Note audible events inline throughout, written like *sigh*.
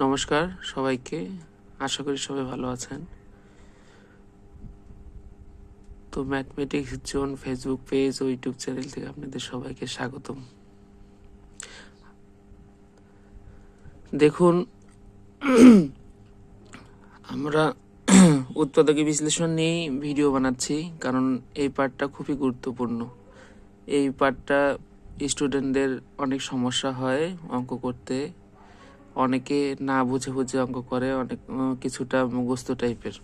নমস্কার সবাইকে। আশা করি সবাই ভালো আছেন। তো ম্যাথমেটিক্স জোন ফেসবুক পেজ ও ইউটিউব চ্যানেল থেকে আপনাদের সবাইকে স্বাগতম। দেখুন, আমরা উৎপাদকী বিশ্লেষণ নিয়েই ভিডিও বানাচ্ছি, কারণ এই পার্টটা খুবই গুরুত্বপূর্ণ। এই পার্টটা স্টুডেন্টদের অনেক সমস্যা হয় অঙ্ক করতে। অনেকে না বুঝে বুঝে অঙ্ক করে, অনেক কিছুটা মুখস্থ টাইপের।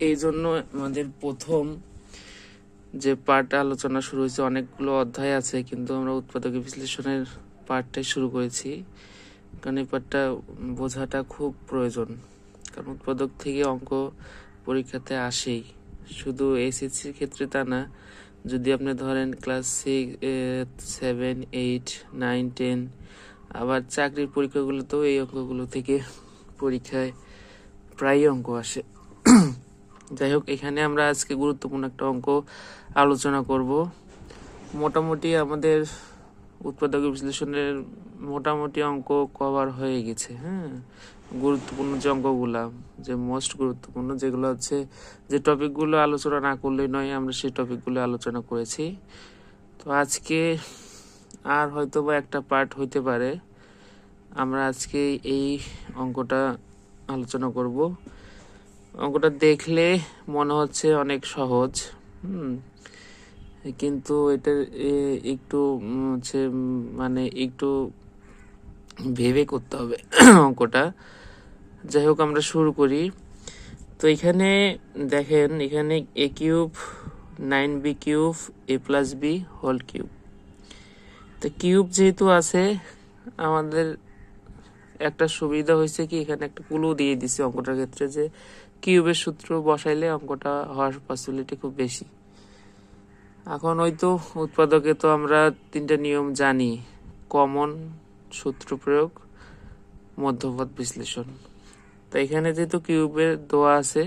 এই জন্য আমাদের প্রথম যে পার্ট আলোচনা শুরু হয়েছে, অনেকগুলো অধ্যায় আছে, কিন্তু আমরা উৎপাদক বিশ্লেষণের পার্টটাই শুরু করেছি। কারণ এই পার্টটা বোঝাটা খুব প্রয়োজন। কারণ উৎপাদক থেকে অঙ্ক পরীক্ষাতে আসেই। শুধু এসএসসির ক্ষেত্রে তা না, যদি আপনি ধরেন class six seven eight nine ten আবার চাকরির পরীক্ষাগুলোতেও এই অঙ্কগুলো থেকে পরীক্ষায় প্রায় অঙ্ক আসে। যাই হোক, এখানে আমরা আজকে গুরুত্বপূর্ণ একটা অঙ্ক আলোচনা করব। মোটামুটি আমাদের উৎপাদক বিশ্লেষণের মোটামুটি অঙ্ক কভার হয়ে গেছে হ্যাঁ? গুরুত্বপূর্ণ যে অঙ্কগুলো, যে মোস্ট গুরুত্বপূর্ণ, যেগুলো হচ্ছে যে টপিকগুলো আলোচনা না করলেই নয়, আমরা সেই টপিকগুলো আলোচনা করেছি। তো আজকে আর হয়তো বা একটা পার্ট হইতে পারে। আমরা আজকে এই অঙ্কটা আলোচনা করব। অঙ্কটা দেখলে মনে হচ্ছে অনেক সহজ কিন্তু এটা একটু হচ্ছে মানে একটু ভেবে করতে হবে অঙ্কটা। যাই হোক, আমরা শুরু করি। তো এখানে দেখেন, এখানে A cube nine B cube A plus B whole cube তো কিউব যেহেতু আছে, আমাদের একটা সুবিধা হয়েছে কি, এখানে একটা কুলু দিয়ে দিছে অঙ্কটার ক্ষেত্রে যে কিউবের সূত্র বসাইলে অঙ্কটা হওয়ার পসিবিলিটি খুব বেশি। এখন ওই তো উৎপাদকে তো আমরা তিনটা নিয়ম জানি, কমন সূত্র প্রয়োগ, মধ্যপথ বিশ্লেষণ। তো এখানে যেহেতু কিউবের দোয়া আছে,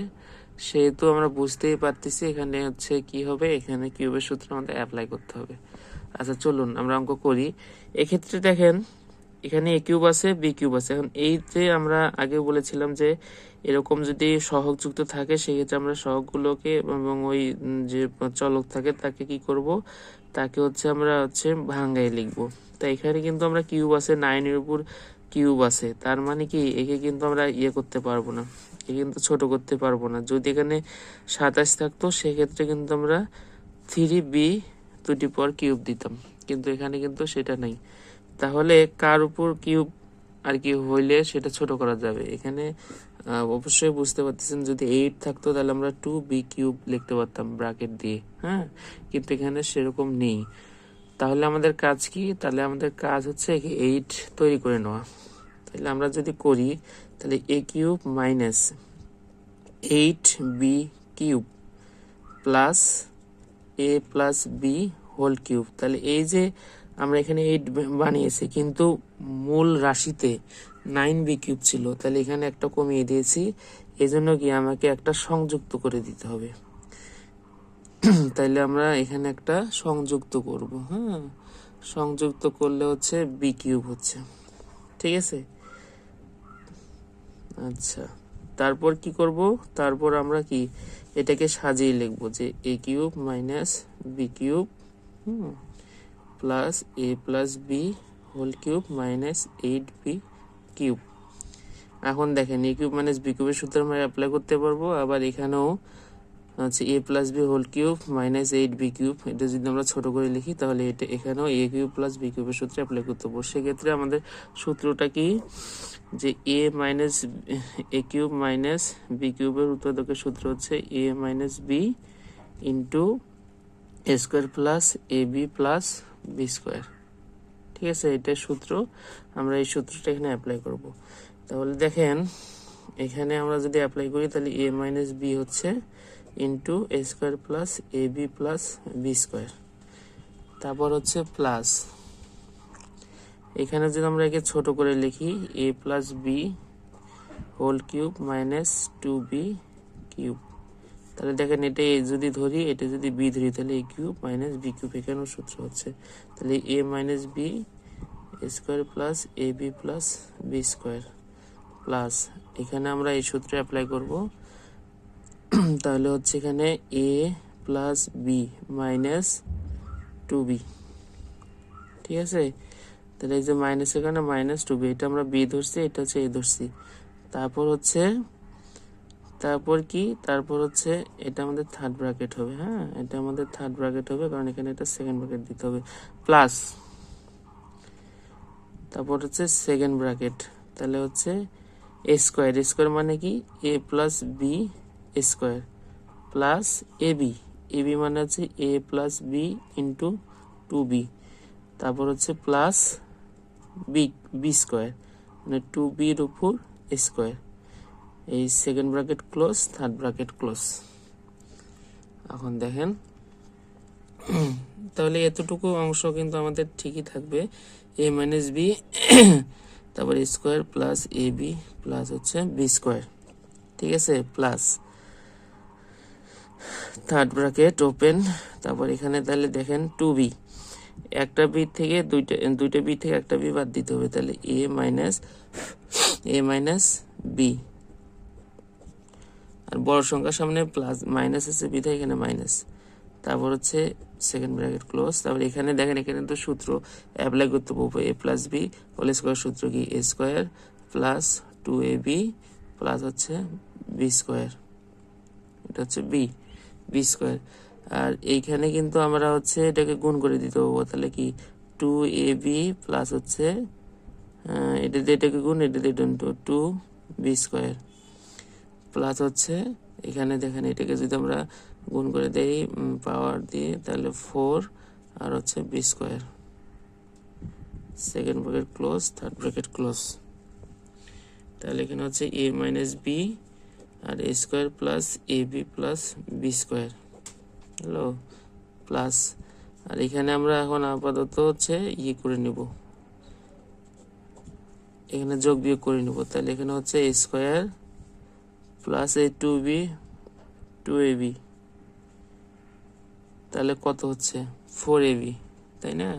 সেহেতু আমরা বুঝতেই পারতেছি এখানে হচ্ছে কি হবে, এখানে কিউবের সূত্র আমাদের অ্যাপ্লাই করতে হবে। আচ্ছা চলুন, আমরা অঙ্ক করি। এক্ষেত্রে দেখেন, এখানে এ কিউব আছে বি কিউব আছে। এখন এইতে আমরা আগে বলেছিলাম যে এরকম যদি সহগযুক্ত থাকে, সেক্ষেত্রে আমরা সহগগুলোকে এবং ওই যে চলক থাকে, তাকে কি করব? তাকে হচ্ছে আমরা হচ্ছে ভাঙ্গায় লিখব। তা এখানে কিন্তু আমরা কিউব আছে নাইনের উপর কিউব আছে। তার মানে কি, একে কিন্তু আমরা ইয়ে করতে পারব না। একে কিন্তু ছোট করতে পারব না। যদি এখানে সাতাশ থাকতো, সেক্ষেত্রে কিন্তু আমরা থ্রি বি দুটি পর কিউব দিতাম। কিন্তু এখানে কিন্তু সেটা নাই। তাহলে কার উপর কিউব আর কি হইলে সেটা ছোট করা যাবে? এখানে অবশ্যই বুঝতে পারতেছেন, যদি এইট থাকতো তাহলে আমরা টু বি কিউব লিখতে পারতাম ব্রাকেট দিয়ে হ্যাঁ? কিন্তু এখানে সেরকম নেই। তাহলে আমাদের কাজ কি? তাহলে আমাদের কাজ হচ্ছে এইট তৈরি করে নেওয়া। তাহলে আমরা যদি করি, তাহলে A cube minus eight B cube plus A plus B whole cube তাহলে এই যে আমরা এখানে এইট বানিয়েছি, কিন্তু মূল রাশিতে নাইন বি কিউব ছিল। তাহলে এখানে একটা কমিয়ে দিয়েছি। এই জন্য কি আমাকে একটা সংযুক্ত করে দিতে হবে। *clears throat* তাইলে আমরা এখানে একটা সংযুক্ত করব হ্যাঁ? সংযুক্ত করলে হচ্ছে বি কিউব হচ্ছে। ঠিক আছে? আচ্ছা। তারপর কি করব? তারপর আমরা কি? এটাকে সাজিয়ে লিখব যে A cube minus B cube plus A plus B whole cube minus eight B cube. এখন দেখেন এ কিউব মাইনাস বি কিউবের সূত্র আমরা অ্যাপ্লাই করতে পারব। আবার এখানেও হচ্ছে A plus B whole cube minus eight B cube এটা যদি আমরা ছোট করে লিখি, তাহলে এটা এখানেও এ কিউব প্লাস বি কিউবের সূত্রে অ্যাপ্লাই করতে পারব সেক্ষেত্রে আমাদের সূত্রটা কি? যে A minus A cube minus B কিউবের উৎপাদকের সূত্র হচ্ছে A minus B into A square plus A B plus B square ঠিক আছে? এটার সূত্র। আমরা এই সূত্রটা এখানে অ্যাপ্লাই করব। তাহলে দেখেন, এখানে আমরা যদি অ্যাপ্লাই করি, তাহলে এ মাইনাস বি হচ্ছে into A square plus A B plus B square তারপর হচ্ছে প্লাস এখানে যদি আমরা একে ছোট করে লিখি A plus B whole cube minus two B cube তাহলে দেখেন এটা এ যদি ধরি, এটা যদি বি ধরি, তাহলে A cube minus B cube এখানেও সূত্র হচ্ছে। তাহলে A minus B square plus A B plus B square plus এখানে আমরা এই সূত্রে অ্যাপ্লাই করব। *clears throat* তাহলে হচ্ছে এখানে A plus B minus two B ঠিক আছে? তাহলে এই যে মাইনাস এখানে মাইনাস টু বি এটা আমরা বি ধরছি, এটা হচ্ছে এ ধরছি। তারপর হচ্ছে, তারপর কি? তারপর হচ্ছে এটা আমাদের থার্ড ব্র্যাকেট হবে হ্যাঁ? এটা আমাদের থার্ড ব্র্যাকেট হবে, কারণ এখানে এটা সেকেন্ড ব্র্যাকেট দিতে হবে। প্লাস তারপর হচ্ছে সেকেন্ড ব্র্যাকেট তাহলে হচ্ছে এ স্কোয়ার এ স্কোয়ার মানে কি? A plus B square plus A B A B মানে হচ্ছে A plus B into two B তারপর হচ্ছে প্লাস বি বি স্কোয়ার মানে টু বির উপর স্কোয়ার এই second bracket close third bracket close এখন দেখেন। তাহলে এতটুকু অংশ কিন্তু আমাদের ঠিকই থাকবে। এ মাইনাস বি তারপর square plus A B plus হচ্ছে বি স্কোয়ার ঠিক আছে? প্লাস থার্ড ব্র্যাকেট ওপেন তারপর এখানে তাহলে দেখেন টু বি একটা বি থেকে দুইটা দুইটা বি থেকে একটা বি বাদ দিতে হবে। তাহলে A minus A minus B আর বড় সংখ্যার সামনে প্লাস মাইনাস আছে বিধায় এখানে মাইনাস তারপর হচ্ছে সেকেন্ড ব্র্যাকেট ক্লোজ তারপর এখানে দেখেন, এখানে তো সূত্র অ্যাপ্লাই করতে পারব A plus B whole square সূত্র কি? A square plus two A B plus হচ্ছে বি স্কোয়ার এটা হচ্ছে বি বি স্কোয়ার আর এইখানে কিন্তু আমরা হচ্ছে এটাকে গুণ করে দিতে পারব। তাহলে কি? টু এ বি প্লাস হচ্ছে এটা দিয়ে এটাকে গুণ, এটা দিয়ে two two B square plus হচ্ছে, এখানে দেখেন এটাকে যদি আমরা গুণ করে দেই পাওয়ার দিয়ে, তাহলে ফোর আর হচ্ছে B square second bracket close third bracket close তাহলে এখানে হচ্ছে A minus B R A square plus A B plus B square hello? Plus আর এখানে আমরা এখন আপাতত হচ্ছে ইয়ে করে নিব। এখানে যোগ বিয়োগ করে নিব। তাহলে এখানে হচ্ছে A square plus A two B two A B তাহলে কত হচ্ছে? ফোর এ বি তাই না?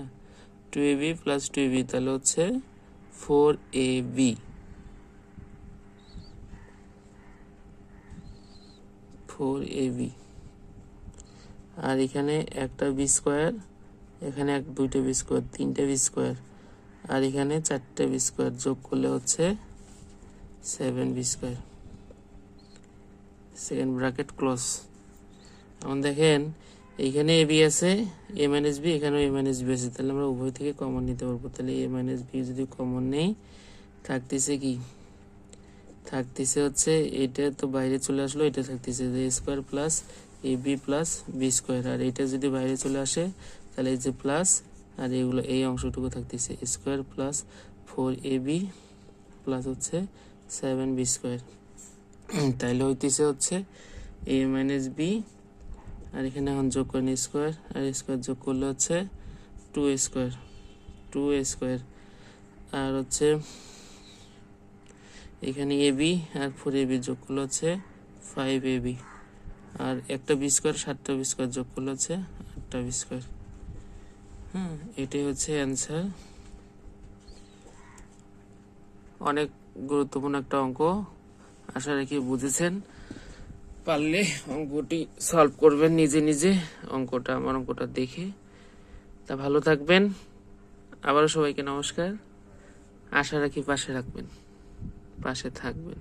Two A B plus two A B তাহলে হচ্ছে four A B four A B. আর এখানে একটা বি স্কোয়ার, এখানে এক, দুইটা বি স্কোয়ার, তিনটে বি স্কোয়ার, আর এখানে চারটে বি স্কোয়ার যোগ করলে হচ্ছে seven B square. Second bracket close. এখন দেখেন এইখানে এ বি আছে, এ মাইনাস বি, এখানেও এ মাইনাস বি আছে। তাহলে আমরা উভয় থেকে কমন নিতে পারব। তাহলে এ মাইনাস বি যদি কমন নেই, থাকতেছে কি? থাকতেছে হচ্ছে, এটা তো বাইরে চলে আসলো, এটা থাকতেছে যে square plus A B plus B square আর এটা যদি বাইরে চলে আসে, তাহলে এই যে প্লাস আর এগুলো, এই অংশটুকু থাকতেছে square plus four A B plus হচ্ছে সেভেন বি স্কোয়ার তাইলে হইতেছে হচ্ছে এ মাইনাস বি আর এখানে এখন যোগ করেন স্কোয়ার আর স্কোয়ার যোগ করলে হচ্ছে টু স্কোয়ার টু স্কোয়ার আর হচ্ছে এখানে এ বি আর ফোর এ বি যোগ করলে হচ্ছে ফাইভ এ বি আর একটা বি স্কোয়ার সাতটা বি স্কোয়ার যোগ করলে হচ্ছে আটটা বি স্কোয়ার হ্যাঁ এটাই হচ্ছে অ্যান্সার অনেক গুরুত্বপূর্ণ একটা অঙ্ক, আশা রাখি বুঝেছেন। পারলে অঙ্কটি সলভ করবেন নিজে নিজে অঙ্কটা, আমার অঙ্কটা দেখে। তা ভালো থাকবেন, আবারও সবাইকে নমস্কার। আশা রাখি পাশে রাখবেন। পাশে থাকবেন।